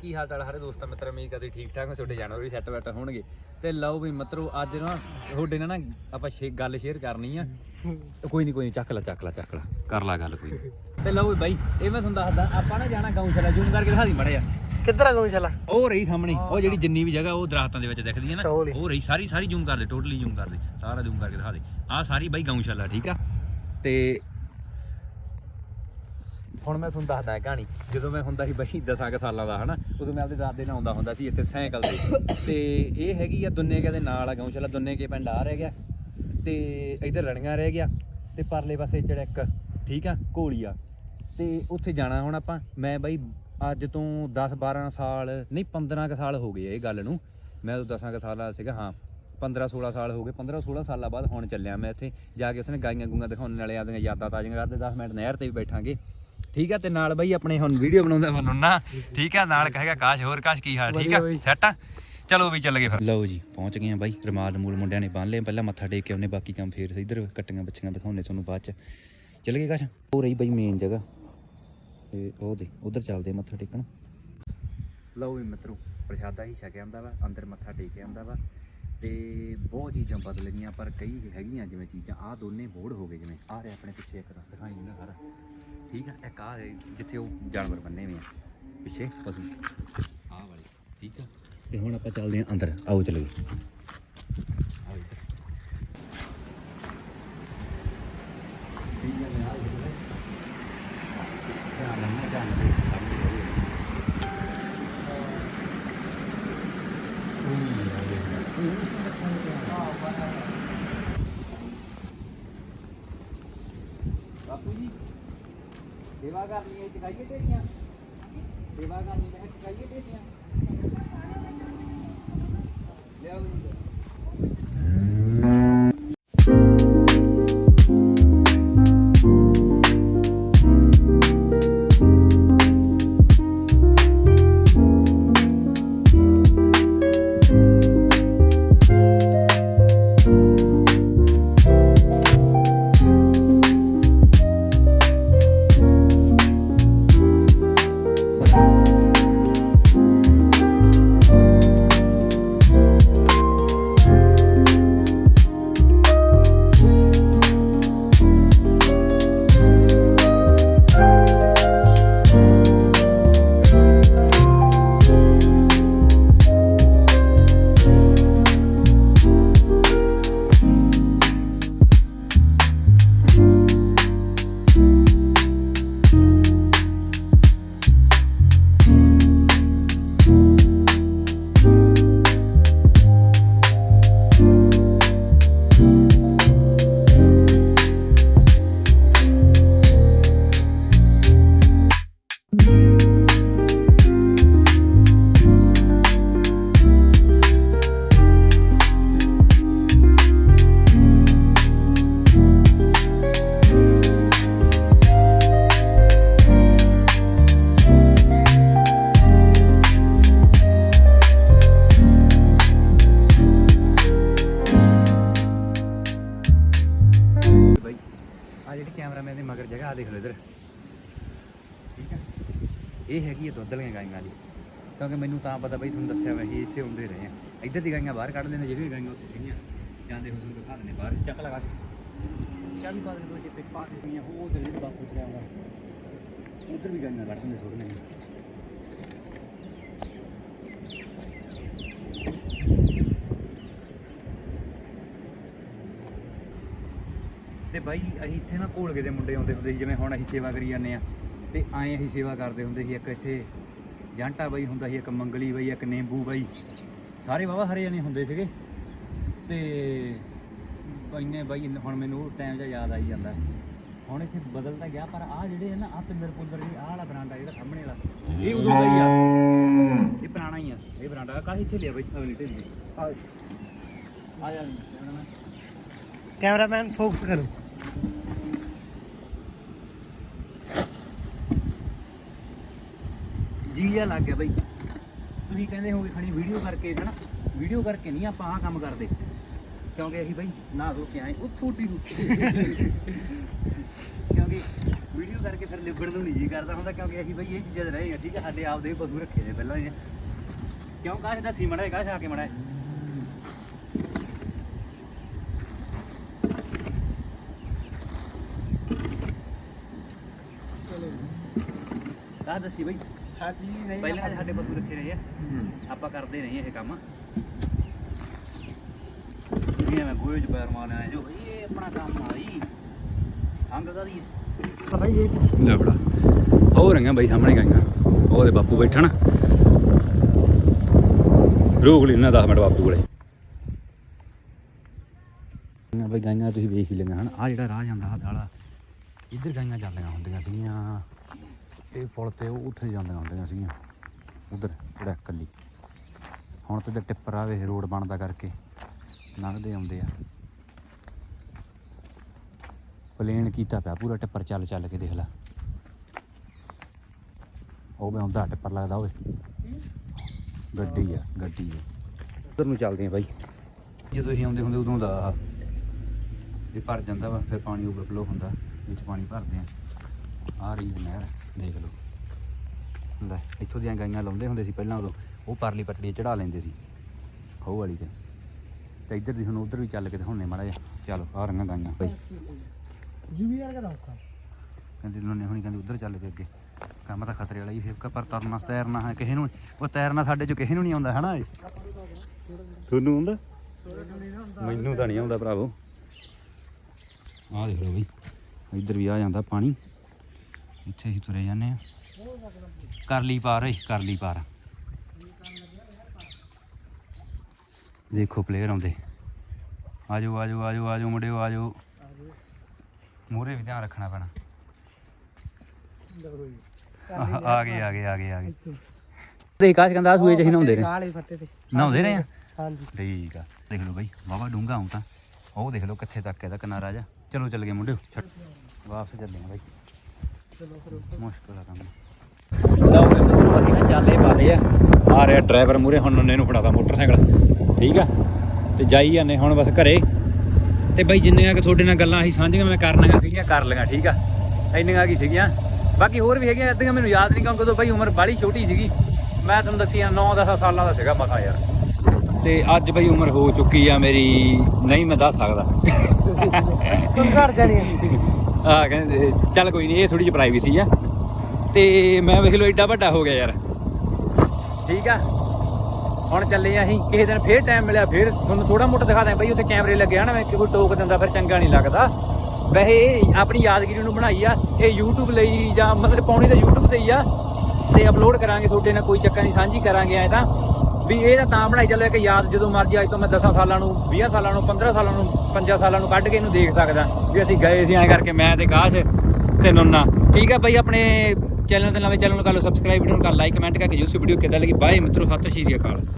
ਕੀ ਹਾਲ ਚਾਲ ਸਾਰੇ ਦੋਸਤਾਂ ਮਿੱਤਰ ਉਮੀਦ ਕਰਦੇ ਠੀਕ ਠਾਕ ਹੋ ਤੁਹਾਡੇ ਜਾਨਵਰ ਵੀ ਸੈੱਟ ਬੈਠ ਹੋਣਗੇ। ਤੇ ਲਓ ਵੀ ਮਿੱਤਰੋ ਅੱਜ ਨਾ ਤੁਹਾਡੇ ਨਾਲ ਨਾ ਆਪਾਂ ਸ਼ੇ- ਗੱਲ ਸ਼ੇਅਰ ਕਰਨੀ ਆ। ਕੋਈ ਨਹੀਂ ਕੋਈ ਨਹੀਂ ਚੱਕ ਲੈ ਚੱਕ ਲੈ ਚੱਕ ਲੈ। ਕਰ ਲੈ ਗੱਲ ਕੋਈ। ਨੀ। ਤੇ ਲਓ ਵੀ ਬਾਈ ਇਹ ਮੈਂ ਤੁਹਾਨੂੰ ਦੱਸਦਾ ਆਪਾਂ ਨਾ ਜਾਣਾ ਗਊਸ਼ਾਲਾ ਜੂਮ ਕਰਕੇ ਦਿਖਾ ਦੀ ਮੜਿਆ ਕਿੱਧਰ ਆ ਗਊਸ਼ਾਲਾ? ਉਹ ਰਹੀ ਸਾਹਮਣੇ ਉਹ ਜਿਹੜੀ ਜਿੰਨੀ ਵੀ ਜਗ੍ਹਾ ਉਹ ਦਰਖਤਾਂ ਦੇ ਵਿੱਚ ਦਿਖਦੀ ਹੈ ਨਾ। ਉਹ ਰਹੀ ਸਾਰੀ ਸਾਰੀ ਜ਼ੂਮ ਕਰ ਦੇ ਟੋਟਲੀ ਜ਼ੂਮ ਕਰ ਦੇ ਸਾਰਾ ਜ਼ੂਮ ਕਰਕੇ ਦਿਖਾ ਦੇ। ਆਹ ਸਾਰੀ ਬਾਈ ਗਊਸ਼ਾਲਾ ਠੀਕ ਆ? ਤੇ ਹੁਣ ਮੈਂ ਤੁਹਾਨੂੰ ਦੱਸਦਾ ਇਹ ਕਹਾਣੀ। ਜਦੋਂ ਮੈਂ ਹੁੰਦਾ ਸੀ ਬਾਈ 10 ਕੁ ਸਾਲਾਂ ਦਾ, ਹਨਾ, ਉਦੋਂ ਮੈਂ ਆਪਦੇ ਦਾਦੇ ਨਾਲ ਆਉਂਦਾ ਹੁੰਦਾ ਸੀ ਇੱਥੇ ਸਾਈਕਲ ਤੇ। ਤੇ ਇਹ ਹੈਗੀ ਆ ਦੁੰਨੇ ਕੇ ਦੇ ਨਾਲ ਆ ਗਊਸ਼ਾਲਾ ਦੁੰਨੇ ਕੇ ਪਿੰਡ ਆ ਰਹਿ ਗਿਆ। ਤੇ ਇਧਰ ਰਣੀਆਂ ਰਹਿ ਗਿਆ, ਤੇ ਪਰਲੇ ਪਾਸੇ ਚੜਕ ਠੀਕ ਆ ਘੋਲੀਆ ਤੇ ਉੱਥੇ ਜਾਣਾ ਹੁਣ ਆਪਾਂ। ਮੈਂ ਬਾਈ ਅੱਜ ਤੋਂ 10 12 ਸਾਲ, ਨਹੀਂ 15 ਕੁ ਸਾਲ ਹੋ ਗਏ ਇਹ ਗੱਲ ਨੂੰ। ਮੈਂ ਉਦੋਂ 10 ਕੁ ਸਾਲਾਂ ਦਾ ਸੀਗਾ, ਹਾਂ 15 16 ਸਾਲ ਹੋ ਗਏ। 15 16 ਸਾਲਾਂ ਬਾਅਦ ਹੁਣ ਚੱਲਿਆ ਮੈਂ ਇੱਥੇ। ਜਾ ਕੇ ਉੱਥੇ ਗਾਈਆਂ ਗੁੰਗਾ ਦਿਖਾਉਣ ਵਾਲੇ ਆਦੀਆਂ ਯਾਦਾਂ ਤਾਜ਼ੀਆਂ ਕਰਦੇ 10 ਮਿੰਟ ਨਹਿਰ ਤੇ ਵੀ ਬੈਠਾਂਗੇ। ਠੀਕ ਆ ਤੇ ਨਾਲ ਬਾਈ ਆਪਣੇ ਹੁਣ ਵੀਡੀਓ ਬਣਾਉਂਦਾ ਮੈਨੂੰ ਨਾ ਠੀਕ ਆ ਨਾਲ ਕਹੇਗਾ ਕਾਸ਼ ਹੋਰ ਕਾਸ਼ ਕੀ ਹਾਲ ਠੀਕ ਆ? ਸੈੱਟ ਆ? ਚਲੋ ਵੀ ਚੱਲ ਗਏ ਫਿਰ। ਲਓ ਜੀ ਪਹੁੰਚ ਗਏ ਆ ਬਾਈ। ਰਮਾਲ ਰਮੂਲ ਮੁੰਡਿਆਂ ਨੇ ਬੰਨ ਲਏ। ਪਹਿਲਾਂ ਮੱਥਾ ਟੇਕ ਕੇ ਉਹਨੇ ਬਾਕੀ ਕੰਮ ਫੇਰ ਇਧਰ ਕੱਟੀਆਂ ਬੱਚੀਆਂ ਦਿਖਾਉਣੇ ਤੁਹਾਨੂੰ ਬਾਅਦ ਚ। ਚੱਲ ਗਏ ਕਾਸ਼? ਹੋ ਰਹੀ ਬਾਈ ਮੇਨ ਜਗ੍ਹਾ। ਤੇ ਉਹ ਦੇ ਉਧਰ ਚੱਲਦੇ ਮੱਥਾ ਟੇਕਣ। ਲਓ ਵੀ ਮਿੱਤਰੋ ਪ੍ਰਸ਼ਾਦਾ ਹੀ ਛਕਿਆ ਹੁੰਦਾ ਵਾ? ਅੰਦਰ ਮੱਥਾ ਟੇਕਿਆ ਹੁੰਦਾ ਵਾ। ਤੇ ਬਹੁਤ ਚੀਜ਼ਾਂ ਬਦਲ ਗਈਆਂ, ਪਰ ਕਈ ਹੈਗੀਆਂ ਜਿਵੇਂ ਚੀਜ਼ਾਂ, ਆਹ ਦੋਨੇ ਬੋਰਡ ਹੋ ਗਏ ਜਿਵੇਂ, ਆਹ ਰਿਹਾ ਆਪਣੇ ਪਿੱਛੇ ਇੱਕ ਦਿਖਾਈ ਨਾ ਸਾਰਾ। ਠੀਕ ਆ, ਇੱਕ ਆਹ ਹੈ ਜਿੱਥੇ ਉਹ ਜਾਨਵਰ ਬੰਨੇ ਹੋਏ ਆ, ਪਿੱਛੇ ਪਸ਼ੂ। ਆਹ ਵਾਲੇ, ਠੀਕ ਆ। ਤੇ ਹੁਣ ਆਪਾਂ ਚੱਲਦੇ ਆਂ ਅੰਦਰ, ਆਓ ਚਲੋ ਆਓ ਠੀਕ ਆ, ਮੈਂ ਆ ਗਿਆ ਧਿਆਨ ਨਾਲ ਧਿਆਨ ਨਾਲ ਸਾਹਮਣੇ ਹੋਵੇ ਬਾਪੂ ਜੀ ਸੇਵਾ ਕਰਨੀ ਹੈ ਚਕਾਈਏ ਢੇਰੀਆਂ। ਸੇਵਾ ਕਰਨੀ ਹੈ ਚਕਾਈਏ ਢੇਰੀਆਂ। ਆ ਜਿਹੜੀ ਕੈਮਰਾਮੈਨ ਦੇ ਮਗਰ ਜਗ੍ਹਾ, ਆ ਦੇਖ ਲਓ ਇਧਰ। ਠੀਕ ਆ? ਇਹ ਹੈਗੀ ਹੈ ਦੁੱਧ ਵਾਲੀਆਂ ਗਾਈਆਂ ਦੀ ਕਿਉਂਕਿ ਮੈਨੂੰ ਤਾਂ ਪਤਾ ਬਈ ਤੁਹਾਨੂੰ ਦੱਸਿਆ ਵਾ, ਅਸੀਂ ਇੱਥੇ ਹੁੰਦੇ ਰਹੇ ਆ। ਇੱਧਰ ਦੀ ਗਾਈਆਂ ਬਾਹਰ ਕੱਢ ਲੈਂਦੇ, ਜਿਹੜੀਆਂ ਗਾਈਆਂ ਉੱਥੇ ਸੀਗੀਆਂ। ਜਾਂਦੇ ਹੋ ਤੁਹਾਨੂੰ ਦਿਖਾ ਦਿੰਦੇ ਬਾਹਰ। ਚੱਕ ਲਗਾ ਚਾਬੀ ਪਾ ਦੇ ਦੋ ਜੇ ਪਾ ਦੇ ਸੀਗੀਆਂ ਉਹ ਤੇ ਬਾਪੂ ਚੜਿਆ ਹੁੰਦਾ ਉੱਧਰ ਵੀ ਗਾਈਆਂ ਕੱਢ ਦਿੰਦੇ ਥੋੜੀਆਂ ਤੇ ਬਾਈ ਅਸੀਂ ਇੱਥੇ ਨਾ ਘੋਲਗੇ ਦੇ ਮੁੰਡੇ ਆਉਂਦੇ ਹੁੰਦੇ ਸੀ ਜਿਵੇਂ ਹੁਣ ਅਸੀਂ ਸੇਵਾ ਕਰੀ ਜਾਂਦੇ ਆ ਤੇ ਐਂ ਅਸੀਂ ਸੇਵਾ ਕਰਦੇ ਹੁੰਦੇ ਸੀ ਇੱਕ ਇੱਥੇ ਜਾਂਟਾ ਬਾਈ ਹੁੰਦਾ ਸੀ ਇੱਕ ਮੰਗਲੀ ਬਾਈ ਇੱਕ ਨਿੰਬੂ ਬਾਈ। ਸਾਰੇ ਵਾਵਾ ਹਰੇ ਜਣੇ ਹੁੰਦੇ ਸੀਗੇ। ਤੇ ਇੰਨੇ ਬਾਈ ਹੁਣ ਮੈਨੂੰ ਉਹ ਟਾਈਮ ਜਿਹਾ ਯਾਦ ਆਈ ਜਾਂਦਾ। ਹੁਣ ਇੱਥੇ ਬਦਲ ਤਾਂ ਗਿਆ ਪਰ ਆ ਜਿਹੜੇ ਆ ਨਾ ਆ ਪਿੰਦਰ ਪੁੰਦਰ ਜੀ ਆਹ ਵਾਲਾ ਬਰਾਂਡਾ ਜਿਹੜਾ ਸਾਹਮਣੇ ਵਾਲਾ ਇਹ ਉਦੋਂ ਦਾ ਹੀ ਆ। ਇਹ ਪੁਰਾਣਾ ਹੀ ਆ ਇਹ ਬਰਾਂਡਾ ਕਾਹੀ ਇੱਥੇ ਲਿਆ ਬਾਈ? ਅਗਲੀ ਢੇਲੀ ਆ ਆ ਜਾ। Cameraman। ਕੈਮਰਾਮੈਨ ਫੋਕਸ ਕਰੋ। ਜੀ ਜਿਹਾ ਲੱਗ ਗਿਆ ਬਈ। ਤੁਸੀਂ ਕਹਿੰਦੇ ਹੋਗੇ ਖਣੀ ਵੀਡੀਓ ਕਰਕੇ ਹਨਾ। ਵੀਡੀਓ ਕਰਕੇ ਨਹੀਂ ਆਪਾਂ ਆਹ ਕੰਮ ਕਰਦੇ। ਕਿਉਂਕਿ ਅਸੀਂ ਬਈ ਨਾ ਧੋ ਕੇ ਆਏ, ਉਹ ਛੋਟੀ ਨੂੰ। ਕਿਉਂਕਿ ਵੀਡੀਓ ਕਰਕੇ ਫਿਰ ਲਿਬੜ ਨੂੰ ਨਹੀਂ ਜੀ ਕਰਦਾ ਹੁੰਦਾ, ਕਿਉਂਕਿ ਅਸੀਂ ਬਈ ਇਹ ਚੀਜ਼ਾਂ 'ਚ ਰਹੇ ਹਾਂ, ਠੀਕ ਹੈ ਸਾਡੇ ਆਪਦੇ ਵੀ ਪਸ਼ੂ ਰੱਖੇ ਨੇ ਪਹਿਲਾਂ ਹੀ। ਕਿਉਂ ਕਾਸ਼ ਦਾ ਸੀਮੜਾ ਹੈ, ਕਾਸ਼ ਆ ਕੇ ਮੜਾ ਕਾਹ ਦੱਸੀ ਬਈ। ਹਾਂਜੀ ਨਹੀਂ ਪਹਿਲਾਂ ਸਾਡੇ ਪਸ਼ੂ ਰੱਖੇ ਰਹੇ ਆ। ਆਪਾਂ ਕਰਦੇ ਨਹੀਂ ਇਹ ਕੰਮ। ਇਹ ਮੈਂ ਗੋਏ ਚ ਪੈਰ ਮਾਰਨਾ ਜੋ ਬਈ ਇਹ ਆਪਣਾ ਕੰਮ ਆ ਜੀ ਸੰਗ ਦਾ ਦੀ ਲੈ ਬੜਾ ਹੋ ਰਹੀਆਂ ਬਾਈ ਸਾਹਮਣੇ ਗਾਈਆਂ। ਉਹਦੇ ਬਾਪੂ ਬੈਠਣ ਰੋਕ ਲਈ ਨਾ 10 ਮਿੰਟ ਬਾਪੂ ਕੋਲੇ। ਨਾ ਬਈ ਗਾਈਆਂ ਤੁਸੀਂ ਵੇਖ ਹੀ ਲਈਆਂ ਹਨ। ਆ ਜਿਹੜਾ ਰਾਹ ਜਾਂਦਾ ਵਾਲਾ ਇੱਧਰ ਗਾਈਆਂ ਜਾਂਦੀਆਂ ਹੁੰਦੀਆਂ ਸੀਗੀਆਂ। ਇਹ ਪੁਲ ਤੇ ਉਹ ਉੱਥੇ ਜਾਂਦੀਆਂ ਹੁੰਦੀਆਂ ਸੀਗੀਆਂ। ਉਧਰ, ਜਿਹੜਾ ਕੱਲੀ ਹੁਣ ਤੇ ਇੱਧਰ ਟਿੱਪਰ ਆਵੇ, ਰੋਡ ਬਣਦਾ ਕਰਕੇ ਲੰਘਦੇ ਆਉਂਦੇ ਆ। ਪਲੇਨ ਕੀਤਾ ਪਿਆ ਪੂਰਾ ਟਿੱਪਰ ਚੱਲ ਚੱਲ ਕੇ ਦੇਖ ਲੈ। ਉਹ ਵੀ ਹੁੰਦਾ ਟਿੱਪਰ ਲੱਗਦਾ ਓਏ ਗੱਡੀ ਆ ਗੱਡੀ ਆ। ਉਧਰ ਨੂੰ ਚੱਲਦੇ ਆ ਬਾਈ। ਜਦੋਂ ਅਸੀਂ ਆਉਂਦੇ ਹੁੰਦੇ ਉਦੋਂ ਦਾ ਇਹ ਭਰ ਜਾਂਦਾ ਵਾ, ਫਿਰ ਪਾਣੀ ਓਵਰਫਲੋ ਹੁੰਦਾ। ਵਿੱਚ ਪਾਣੀ ਭਰਦੇ ਆ। ਆ ਰਹੀ ਹੈ ਨਹਿਰ ਦੇਖ ਲਓ। ਲੈ ਇੱਥੋਂ ਦੀਆਂ ਗਾਈਆਂ ਲਾਉਂਦੇ ਹੁੰਦੇ ਸੀ ਪਹਿਲਾਂ ਉਦੋਂ ਉਹ ਪਰਲੀ ਪਟੜੀ ਚੜਾ ਲੈਂਦੇ ਸੀ ਉਹ ਵਾਲੀ ਤੇ। ਤੇ ਇੱਧਰ ਦੀ ਹੁਣ ਉਧਰ ਵੀ ਚੱਲ ਕੇ ਦਿਖਾਉਣੇ ਮਾੜਾ ਜਿਹਾ। ਚਲੋ ਆ ਰਹੀਆਂ ਗਾਈਆਂ ਬਾਈ। ਯੂਵੀਆਰ ਦਾ ਔਖਾ? ਕਹਿੰਦੇ ਲੋਨੇ ਹੁਣੀ ਕਹਿੰਦੇ ਉਧਰ ਚੱਲ ਕੇ ਅੱਗੇ। ਕੰਮ ਤਾਂ ਖਤਰੇ ਵਾਲਾ ਹੀ ਫਿਰ ਪਰ ਤਰਨਾ ਤੈਰਨਾ ਹੈ ਕਿਸੇ ਨੂੰ ਉਹ ਤੈਰਨਾ ਸਾਡੇ ਚ ਕਿਸੇ ਨੂੰ ਨਹੀਂ ਆਉਂਦਾ ਹਨਾ ਤੁਹਾਨੂੰ ਆਉਂਦਾ। ਮੈਨੂੰ ਤਾਂ ਨਹੀਂ ਆਉਂਦਾ ਭਰਾਵੋ। ਆਹ ਦੇਖ ਲਓ ਬਈ। ਇੱਧਰ ਵੀ ਆ ਜਾਂਦਾ ਪਾਣੀ। ਇੱਥੇ ਹੀ ਤੁਰੇ ਜਾਂਦੇ ਆ ਕਰਲੀ ਪਾਰ ਏ ਕਰਲੀ ਪਾਰ। ਦੇਖੋ ਪਲੇਅਰ ਆਉਂਦੇ। ਆਜੋ ਆਜੋ ਆਜੋ ਆਜੋ ਮੁੰਡਿਓ ਆਜੋ। ਮੂਹਰੇ ਵੀ ਧਿਆਨ ਰੱਖਣਾ ਪੈਣਾ। ਆ ਗਏ ਆ ਗਏ ਆ ਗਏ ਆ ਗਏ। ਤੇ ਕਾਸ਼ ਕਹਿੰਦਾ ਸੂਏ ਚ ਹੀ ਨਹਾਉਂਦੇ ਨੇ ਕਾਲੇ ਫੱਟੇ ਤੇ। ਨਹਾਉਂਦੇ ਆ? ਹਾਂਜੀ। ਠੀਕ ਆ। ਦੇਖ ਲਓ ਬਾਈ ਵਾਵਾ ਡੂੰਗਾ ਤਾਂ। ਉਹ ਦੇਖ ਲਓ ਕਿੱਥੇ ਤੱਕ ਇਹਦਾ ਕਿਨਾਰਾ ਜਾ ਚਲੋ ਚੱਲ ਗਏ ਮੁੰਡੇ ਛੱਡ। ਵਾਪਸ ਚੱਲੇ ਆ ਬਾਈ। ਮੁਸ਼ਕਲ ਆ ਕੰਮ। ਲਓ ਵੀ ਅਸੀਂ ਨਾ ਚਾਲੇ ਪਾ ਲਏ ਆ। ਆ ਰਿਹਾ ਡਰਾਈਵਰ ਮੂਰੇ ਹੁਣ ਉਹਨੇ ਨੂੰ ਫੜਾਤਾ ਮੋਟਰਸਾਈਕਲ। ਠੀਕ ਆ? ਤੇ ਜਾਈ ਜਾਂਦੇ ਹੁਣ ਬਸ ਘਰੇ। ਤੇ ਬਾਈ, ਜਿੰਨੀਆਂ ਕਿ ਤੁਹਾਡੇ ਨਾਲ ਗੱਲਾਂ ਅਸੀਂ ਸਾਂਝੀਆਂ, ਮੈਂ ਕਰਨੀਆਂ ਸੀਗੀਆਂ, ਕਰ ਲਈਆਂ, ਠੀਕ ਆ? ਇੰਨੀਆਂ ਕੀ ਸੀਗੀਆਂ? ਬਾਕੀ ਹੋਰ ਵੀ ਹੈਗੀਆਂ, ਅੱਧੀਆਂ ਮੈਨੂੰ ਯਾਦ ਨਹੀਂ, ਕਿਉਂਕਿ ਉਦੋਂ ਬਾਈ ਉਮਰ ਬਾਲੀ ਛੋਟੀ ਸੀਗੀ। ਮੈਂ ਤੁਹਾਨੂੰ ਦੱਸਿਆ ਆ 9-10 ਸਾਲਾਂ ਦਾ ਸੀਗਾ ਮਸਾ ਯਾਰ। ਤੇ ਅੱਜ ਬਈ ਉਮਰ ਹੋ ਚੁੱਕੀ ਆ ਮੇਰੀ ਨਹੀਂ ਮੈਂ ਦੱਸ ਸਕਦਾ। ਤੂੰ ਘਰ ਜਾਣੀ ਆ? ਕਹਿੰਦੇ ਚੱਲ ਕੋਈ ਨਹੀਂ ਇਹ ਥੋੜੀ ਜਿਹੀ ਪ੍ਰਾਈਵੇਸੀ ਆ। ਤੇ ਮੈਂ ਵੇਖ ਲਓ ਏਡਾ ਵੱਡਾ ਹੋ ਗਿਆ ਯਾਰ। ਠੀਕ ਆ। ਹੁਣ ਚੱਲੇ ਆ ਅਸੀਂ ਕਿਸੇ ਦਿਨ ਫੇਰ ਟਾਈਮ ਮਿਲਿਆ ਫੇਰ ਤੁਹਾਨੂੰ ਥੋੜਾ ਮੋਟਾ ਦਿਖਾ ਦਾਂ ਬਈ ਉੱਥੇ ਕੈਮਰੇ ਲੱਗੇ ਆ ਨਾ ਮੈਂ ਕੋਈ ਟੋਕ ਦਿੰਦਾ ਫਿਰ ਚੰਗਾ ਨਹੀਂ ਲੱਗਦਾ। ਵੈਸੇ ਆਪਣੀ ਯਾਦਗਿਰੀ ਨੂੰ ਬਣਾਈ ਆ ਇਹ YouTube ਲਈ ਜਾਂ ਮਤਲਬ ਪਾਉਣੀ ਤਾਂ YouTube ਤੇ ਹੀ ਆ। ਤੇ ਅਪਲੋਡ ਕਰਾਂਗੇ ਤੁਹਾਡੇ ਨਾਲ ਕੋਈ ਚੱਕਰ ਨਹੀਂ ਸਾਂਝੀ ਕਰਾਂਗੇ ਐ ਤਾਂ। ਵੀ ਇਹ ਤਾਂ ਤਾਂ ਬਣਾਈ ਚੱਲੋ, ਇੱਕ ਯਾਦ ਜਦੋਂ ਮਰਜ਼ੀ ਅੱਜ ਤੋਂ ਮੈਂ 10 ਸਾਲਾਂ ਨੂੰ 20 ਸਾਲਾਂ ਨੂੰ 15 ਸਾਲਾਂ ਨੂੰ 5 ਸਾਲਾਂ ਨੂੰ ਕੱਢ ਕੇ ਇਹਨੂੰ ਦੇਖ ਸਕਦਾ, ਵੀ ਅਸੀਂ ਗਏ ਸੀ ਐਂ ਕਰਕੇ ਮੈਂ ਤੇ ਕਾਸ਼ ਤੇ ਨੁੰਨਾ। ਠੀਕ ਹੈ ਭਾਈ ਆਪਣੇ ਚੈਨਲ ਤੇ ਨਵੇਂ ਚੈਨਲ ਨੂੰ ਕਰ ਲਓ ਸਬਸਕ੍ਰਾਈਬ ਵੀਡੀਓ ਨੂੰ ਕਰ ਲਾਈਕ ਕਮੈਂਟ ਕਰਕੇ ਜੂਸੀ ਵੀਡੀਓ ਕਿੱਦਾਂ ਲੱਗੀ। ਬਾਏ ਮਿੱਤਰੋ, ਸਤਿ ਸ਼੍ਰੀ ਅਕਾਲ।